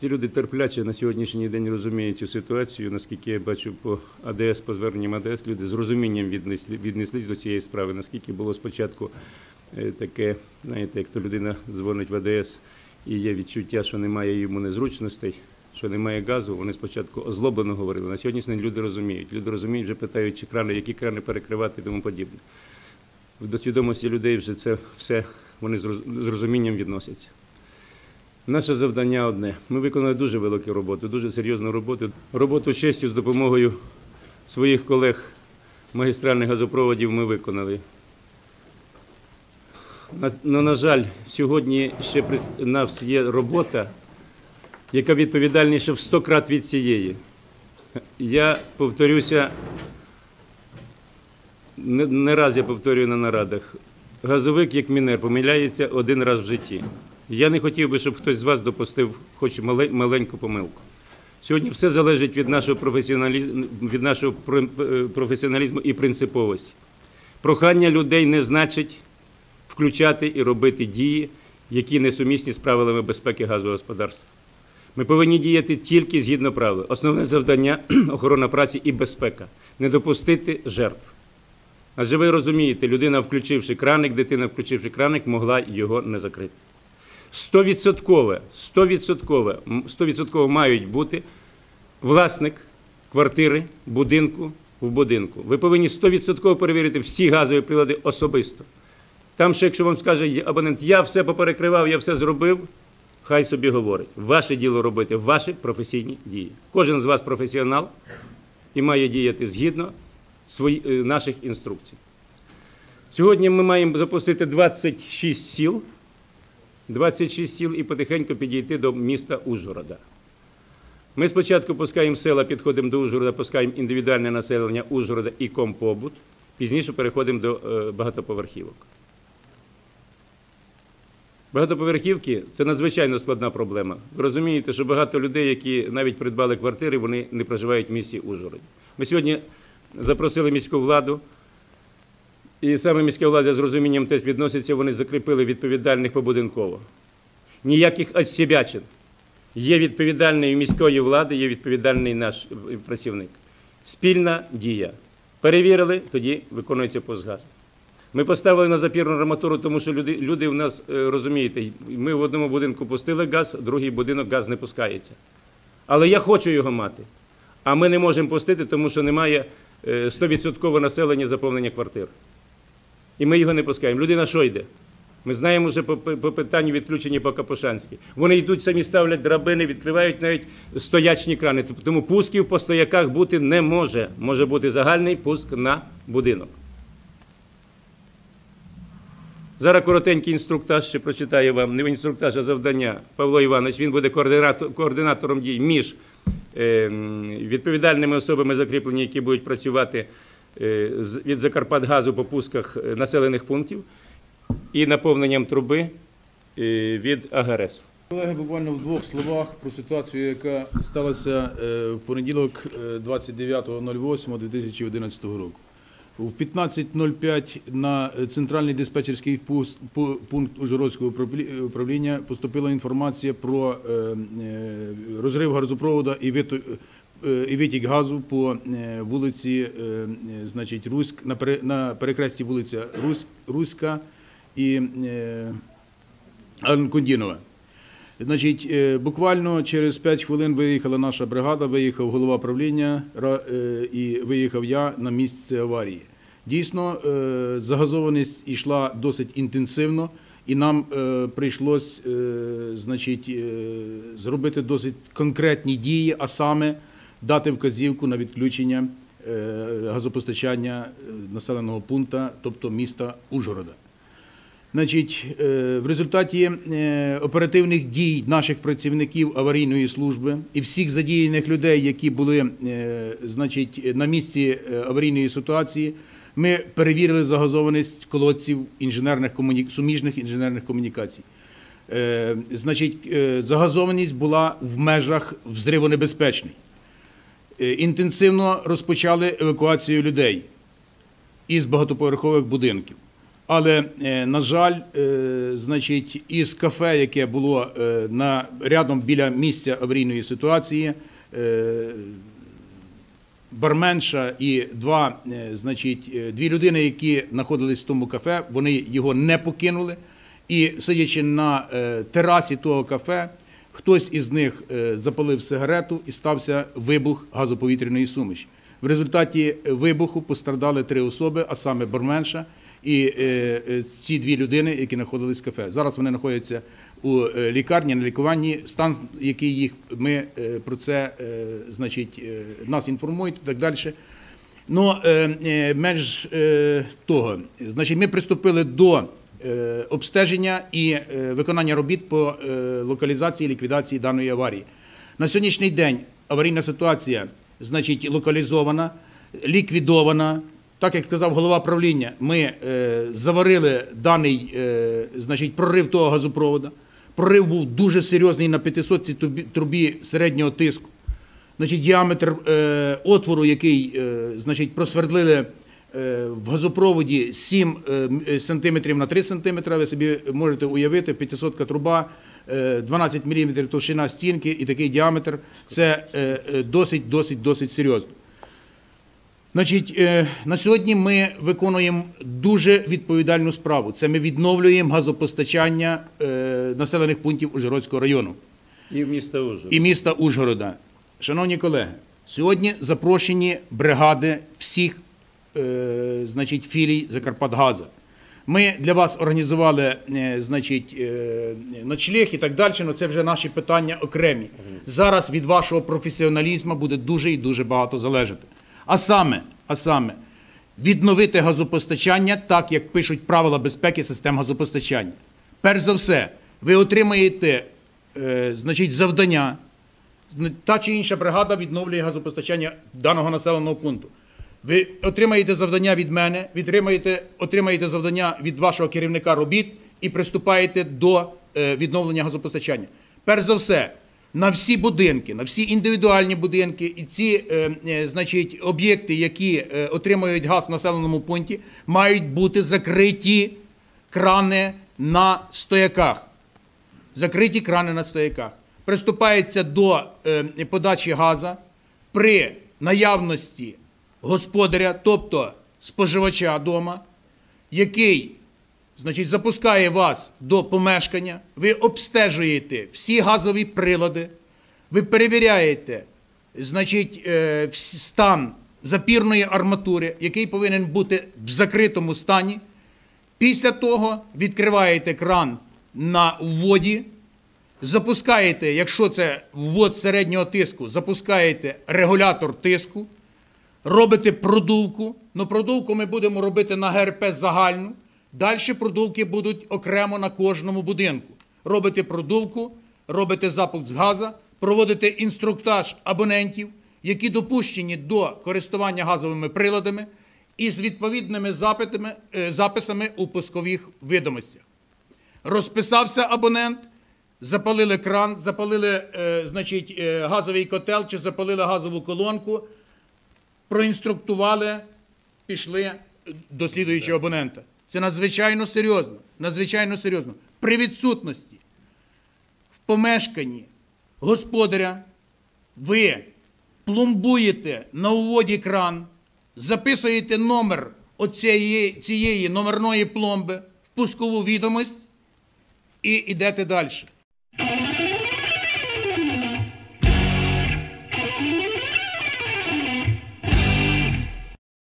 Всі люди терпляче на сьогоднішній день розуміють цю ситуацію. Наскільки я бачу по АДС, по зверненням АДС, люди з розумінням віднесли, віднеслись до цієї справи. Наскільки було спочатку е, таке, знаєте, як то людина дзвонить в АДС і є відчуття, що немає йому незручностей, що немає газу. Вони спочатку озлоблено говорили. На сьогоднішній день люди розуміють. Люди розуміють, вже питають, чи крани, які крани перекривати і тому подібне. До свідомості людей вже це все вони з розумінням відносяться. Наше завдання одне. Ми виконали дуже велику роботу, дуже серйозну роботу. Роботу з честю з допомогою своїх колег магістральних газопроводів ми виконали. На, ну, на жаль, сьогодні ще при нас є робота, яка відповідальніша в 100 крат від цієї. Я повторюся, не, не раз я повторюю на нарадах. Газовик, як мінер, помиляється один раз в житті. Я не хотів би, щоб хтось з вас допустив хоч маленьку помилку. Сьогодні все залежить від нашого професіоналізму, від нашого е, професіоналізму і принциповості. Прохання людей не значить включати і робити дії, які несумісні з правилами безпеки газового господарства. Ми повинні діяти тільки згідно правил. Основне завдання охорона праці і безпека не допустити жертв. Адже ви розумієте, людина, включивши краник, дитина, включивши краник, могла його не закрити. Стовідсоткове, стовідсоткове, м- стовідсотково мають бути власник квартири, будинку в будинку. Ви повинні стовідсотково перевірити всі газові прилади особисто. Там, що якщо вам скаже абонент, я все поперекривав, я все зробив, хай собі говорить. Ваше діло робити, ваші професійні дії. Кожен з вас професіонал і має діяти згідно е, наших інструкцій. Сьогодні ми маємо запустити 26 сіл, 26 сіл і потихеньку підійти до міста Ужгорода. Ми спочатку пускаємо села, підходимо до Ужгорода, пускаємо індивідуальне населення Ужгорода і компобут, пізніше переходимо до е, багатоповерхівок. Багатоповерхівки це надзвичайно складна проблема. Ви розумієте, що багато людей, які навіть придбали квартири, вони не проживають в місті Ужгороді. Ми сьогодні запросили міську владу, і саме міська влада з розумінням теж відноситься, вони закріпили відповідальних побудинково. Ніяких отсібячин. Є відповідальний міської влади, є відповідальний наш е, працівник. Спільна дія. Перевірили, тоді виконується постгаз. Ми поставили на запірну арматуру, тому що люди, люди в нас е, розумієте, ми в одному будинку пустили газ, в другий будинок газ не пускається. Але я хочу його мати. А ми не можемо пустити, тому що немає е, 100% населення заповнення квартир. І ми його не пускаємо. Людина що йде? Ми знаємо вже по, по питанню відключення по Капошанській. Вони йдуть, самі ставлять драбини, відкривають навіть стоячні крани. Тому пусків по стояках бути не може. Може бути загальний пуск на будинок. Зараз коротенький інструктаж ще прочитаю вам. Не інструктаж, а завдання. Павло Іванович, він буде координатор- координатором дій між е, відповідальними особами закріплені, які будуть працювати від Закарпатгазу по пусках е, населених пунктів і наповненням труби е, від АГРС. Колеги, буквально в двох словах про ситуацію, яка сталася е, в понеділок е, 29.08.2011 року. В 15.05 на центральний диспетчерський пункт Ужгородського управління поступила інформація про е, е, розрив газопроводу і е, і витік газу по е, вулиці, е, е, значить, Руськ, на, пере- на перехресті вулиця Руськ, Руська і е, Анкундінова. Значить, е, буквально через 5 хвилин виїхала наша бригада, виїхав голова правління ра- е, і виїхав я на місце аварії. Дійсно, е, загазованість йшла досить інтенсивно, і нам е, прийшлось е, значить, е, зробити досить конкретні дії, а саме дати вказівку на відключення е, газопостачання е, населеного пункту, тобто міста Ужгорода. Значить, е, в результаті оперативних дій наших працівників аварійної служби і всіх задіяних людей, які були на місці аварійної ситуації, ми перевірили загазованість колодців інженерних комуні... суміжних інженерних комунікацій. Значить, загазованість була в межах взривонебезпечний. Е, Інтенсивно розпочали евакуацію людей із багатоповерхових будинків. Але, е, на жаль, е, значить, із кафе, яке було на, рядом біля місця аварійної ситуації, барменша і два, значить, дві людини, які знаходились в тому кафе, вони його не покинули. І сидячи на терасі того кафе, хтось із них е, запалив сигарету і стався вибух газоповітряної суміші. В результаті вибуху постраждали три особи, а саме барменша і е, е, ці дві людини, які знаходились в кафе. Зараз вони знаходяться у е, лікарні на лікуванні. Стан, який їх ми е, про це е, значить, е, нас інформують і так далі. Ну, е, е, менш е, того, значить, ми приступили до е, обстеження і е, виконання робіт по е, локалізації і ліквідації даної аварії. На сьогоднішній день аварійна ситуація, значить, локалізована, ліквідована. Так як сказав голова правління, ми е, заварили даний е, значить, прорив того газопроводу. Прорив був дуже серйозний на 500 трубі, середнього тиску. Значить, діаметр е, отвору, який е, значить, просвердлили е, в газопроводі 7 е, е, сантиметрів на 3 сантиметри, ви собі можете уявити, 500 труба, е, 12 мм товщина стінки і такий діаметр. Це е, е, досить, досить, досить серйозно. Значить, е, на сьогодні ми виконуємо дуже відповідальну справу. Це ми відновлюємо газопостачання е, населених пунктів Ужгородського району І міста Ужгород. і міста Ужгорода. Шановні колеги, сьогодні запрошені бригади всіх е, значить, філій Закарпатгаза. Ми для вас організували е, значить, е, ночліг і так далі, але це вже наші питання окремі. Зараз від вашого професіоналізму буде дуже і дуже багато залежати. А саме, а саме відновити газопостачання так, як пишуть правила безпеки систем газопостачання. Перш за все, ви отримаєте е, значить, завдання. Та чи інша бригада відновлює газопостачання даного населеного пункту. Ви отримаєте завдання від мене, відтримаєте, отримаєте завдання від вашого керівника робіт і приступаєте до е, відновлення газопостачання. Перш за все, на всі будинки, на всі індивідуальні будинки і ці е, е, значить, об'єкти, які отримують газ в населеному пункті, мають бути закриті крани на стояках закриті крани на стояках. Приступається до подачі газа при наявності господаря, тобто споживача дома, який значить, запускає вас до помешкання, ви обстежуєте всі газові прилади, ви перевіряєте значить, е, стан запірної арматури, який повинен бути в закритому стані. Після того відкриваєте кран на вводі, запускаєте, якщо це ввод середнього тиску, запускаєте регулятор тиску, робите продувку. Ну, продувку ми будемо робити на ГРП загальну. Далі продувки будуть окремо на кожному будинку. Робите продувку, робите запуск газу, проводите інструктаж абонентів, які допущені до користування газовими приладами і з відповідними запитами, е, записами у пускових відомостях. Розписався абонент, запалили кран, запалили е, значить, е, газовий котел чи запалили газову колонку, проінструктували, пішли до слідуючого абонента. Це надзвичайно серйозно. Надзвичайно серйозно. При відсутності в помешканні господаря ви пломбуєте на уводі кран, записуєте номер оцієї, цієї номерної пломби в пускову відомість і йдете далі.